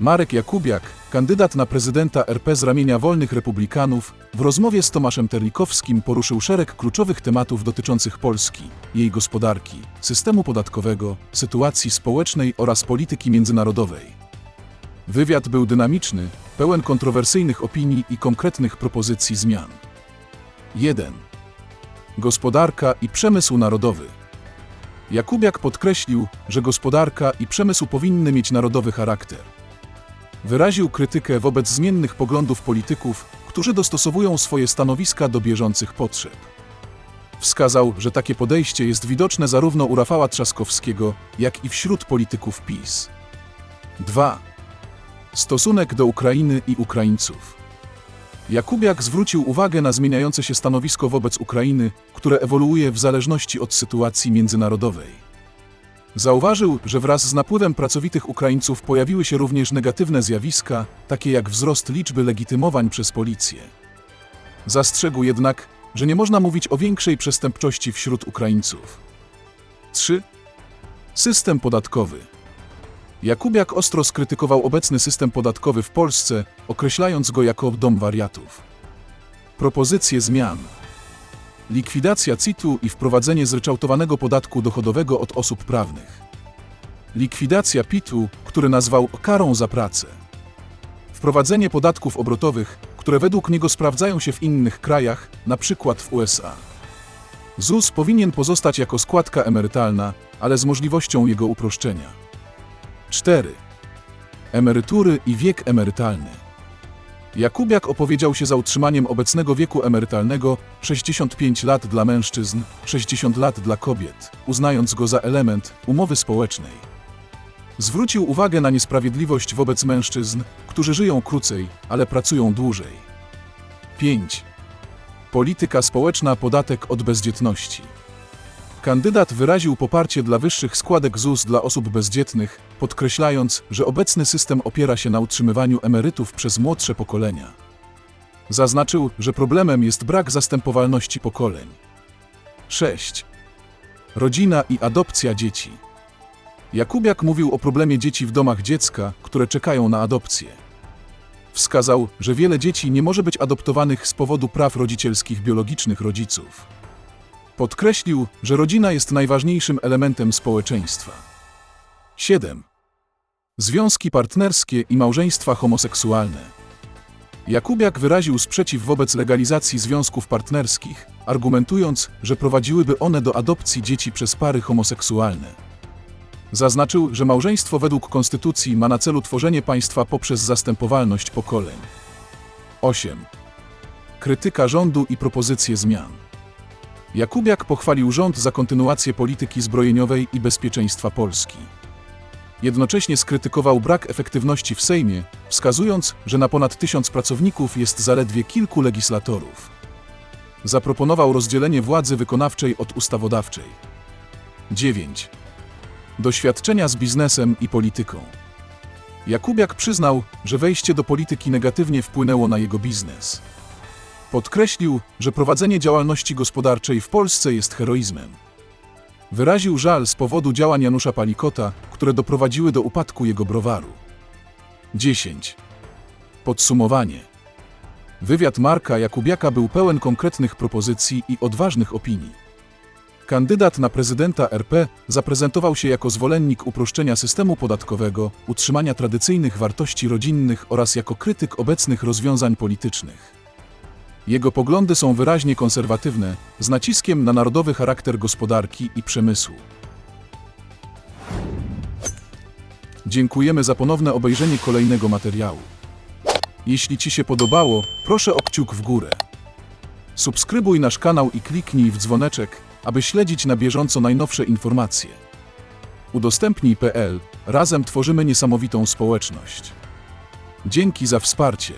Marek Jakubiak, kandydat na prezydenta RP z ramienia Wolnych Republikanów, w rozmowie z Tomaszem Terlikowskim poruszył szereg kluczowych tematów dotyczących Polski, jej gospodarki, systemu podatkowego, sytuacji społecznej oraz polityki międzynarodowej. Wywiad był dynamiczny, pełen kontrowersyjnych opinii i konkretnych propozycji zmian. 1. Gospodarka i przemysł narodowy. Jakubiak podkreślił, że gospodarka i przemysł powinny mieć narodowy charakter. Wyraził krytykę wobec zmiennych poglądów polityków, którzy dostosowują swoje stanowiska do bieżących potrzeb. Wskazał, że takie podejście jest widoczne zarówno u Rafała Trzaskowskiego, jak i wśród polityków PiS. 2. Stosunek do Ukrainy i Ukraińców. Jakubiak zwrócił uwagę na zmieniające się stanowisko wobec Ukrainy, które ewoluuje w zależności od sytuacji międzynarodowej. Zauważył, że wraz z napływem pracowitych Ukraińców pojawiły się również negatywne zjawiska, takie jak wzrost liczby legitymowań przez policję. Zastrzegł jednak, że nie można mówić o większej przestępczości wśród Ukraińców. 3. System podatkowy. Jakubiak ostro skrytykował obecny system podatkowy w Polsce, określając go jako dom wariatów. Propozycje zmian. Likwidacja CIT-u i wprowadzenie zryczałtowanego podatku dochodowego od osób prawnych. Likwidacja PIT-u, który nazwał karą za pracę. Wprowadzenie podatków obrotowych, które według niego sprawdzają się w innych krajach, przykład w USA. ZUS powinien pozostać jako składka emerytalna, ale z możliwością jego uproszczenia. 4. Emerytury i wiek emerytalny. Jakubiak opowiedział się za utrzymaniem obecnego wieku emerytalnego 65 lat dla mężczyzn, 60 lat dla kobiet, uznając go za element umowy społecznej. Zwrócił uwagę na niesprawiedliwość wobec mężczyzn, którzy żyją krócej, ale pracują dłużej. 5. Polityka społeczna podatek od bezdzietności. Kandydat wyraził poparcie dla wyższych składek ZUS dla osób bezdzietnych, podkreślając, że obecny system opiera się na utrzymywaniu emerytów przez młodsze pokolenia. Zaznaczył, że problemem jest brak zastępowalności pokoleń. 6. Rodzina i adopcja dzieci. Jakubiak mówił o problemie dzieci w domach dziecka, które czekają na adopcję. Wskazał, że wiele dzieci nie może być adoptowanych z powodu praw rodzicielskich biologicznych rodziców. Podkreślił, że rodzina jest najważniejszym elementem społeczeństwa. 7. Związki partnerskie i małżeństwa homoseksualne. Jakubiak wyraził sprzeciw wobec legalizacji związków partnerskich, argumentując, że prowadziłyby one do adopcji dzieci przez pary homoseksualne. Zaznaczył, że małżeństwo według konstytucji ma na celu tworzenie państwa poprzez zastępowalność pokoleń. 8. Krytyka rządu i propozycje zmian. Jakubiak pochwalił rząd za kontynuację polityki zbrojeniowej i bezpieczeństwa Polski. Jednocześnie skrytykował brak efektywności w Sejmie, wskazując, że na ponad tysiąc pracowników jest zaledwie kilku legislatorów. Zaproponował rozdzielenie władzy wykonawczej od ustawodawczej. 9. Doświadczenia z biznesem i polityką. Jakubiak przyznał, że wejście do polityki negatywnie wpłynęło na jego biznes. Podkreślił, że prowadzenie działalności gospodarczej w Polsce jest heroizmem. Wyraził żal z powodu działań Janusza Palikota, które doprowadziły do upadku jego browaru. 10. Podsumowanie. Wywiad Marka Jakubiaka był pełen konkretnych propozycji i odważnych opinii. Kandydat na prezydenta RP zaprezentował się jako zwolennik uproszczenia systemu podatkowego, utrzymania tradycyjnych wartości rodzinnych oraz jako krytyk obecnych rozwiązań politycznych. Jego poglądy są wyraźnie konserwatywne, z naciskiem na narodowy charakter gospodarki i przemysłu. Dziękujemy za ponowne obejrzenie kolejnego materiału. Jeśli Ci się podobało, proszę o kciuk w górę. Subskrybuj nasz kanał i kliknij w dzwoneczek, aby śledzić na bieżąco najnowsze informacje. Udostępnij.pl Razem tworzymy niesamowitą społeczność. Dzięki za wsparcie.